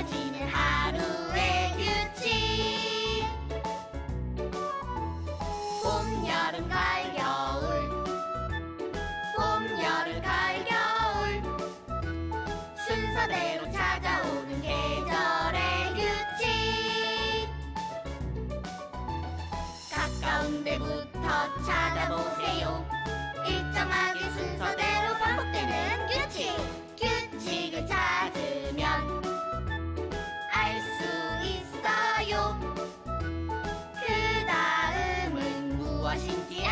지켜지는 하루의 규칙. 봄, 여름, 가을, 겨울. 봄, 여름, 가을, 겨울. 순서대로 찾아오는 계절의 규칙. 가까운 데부터 찾아보세요. 일정한 我是你